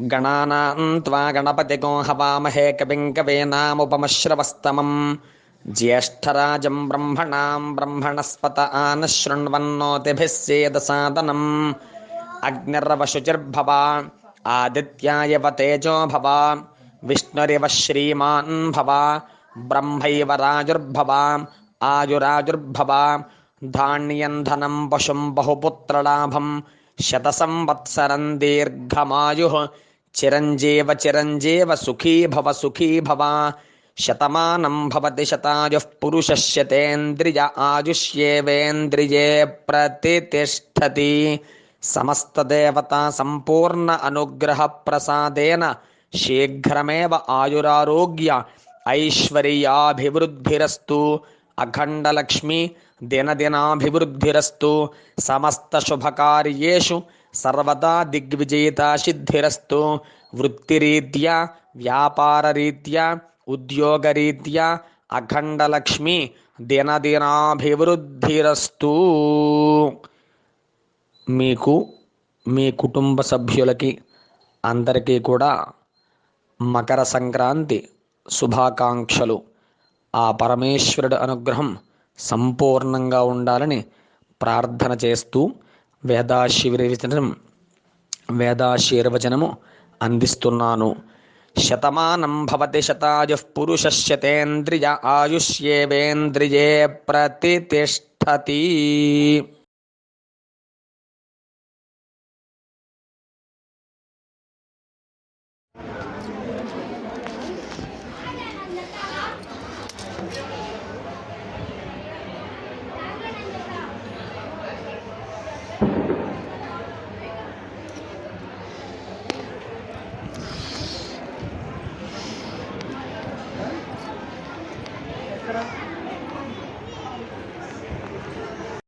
गणानां त्वा गणपतिको हवामहे कविं कवीनामुपमश्रवस्तमं ज्येष्ठराजं ब्रह्मणां ब्रह्मणस्पत आनः शृण्वन्नोतिभिः सेदसादनम्। अग्निर्वशुचिर्भव आदित्याय तेजो भव, विष्णुरिव श्रीमान् भव, ब्रह्मैव राजुर्भव, आयुराजुर्भव, धान्यं धनं पशुं बहुपुत्रलाभं शतसंवत्सरं दीर्घमायुः। चिरञ्जीव चिरञ्जीव सुखी भव सुखी भव। शतमानं भवति शतायुः पुरुषस्यतेन्द्रिय आयुष्येवेन्द्रिये प्रतितिष्ठति। समस्तदेवता सम्पूर्ण अनुग्रहप्रसादेन शीघ्रमेव आयुरारोग्य ऐश्वर्याभिवृद्धिरस्तु। अखण्डलक्ष्मी दिनदिनाभिवृद्धिरस्तु। समस्तशुभकार्येषु సర్వదా దిగ్విజేత సిద్ధిరస్తు. వృత్తిరీత్యా వ్యాపారరీత్యా ఉద్యోగరీత్యా అఖండలక్ష్మి దినదినాభివృద్ధిరస్తూ. మీకు మీ కుటుంబ సభ్యులకి అందరికీ కూడా మకర సంక్రాంతి శుభాకాంక్షలు. ఆ పరమేశ్వరుడు అనుగ్రహం సంపూర్ణంగా ఉండాలని ప్రార్థన చేస్తూ వేదాశీర్వచనం వేదాశీర్వచనము అందిస్తున్నాను. శతమానం భవతి శతాయు పురుషస్యతేంద్రియ ఆయుష్యేవేంద్రియే ప్రతిష్టతి करा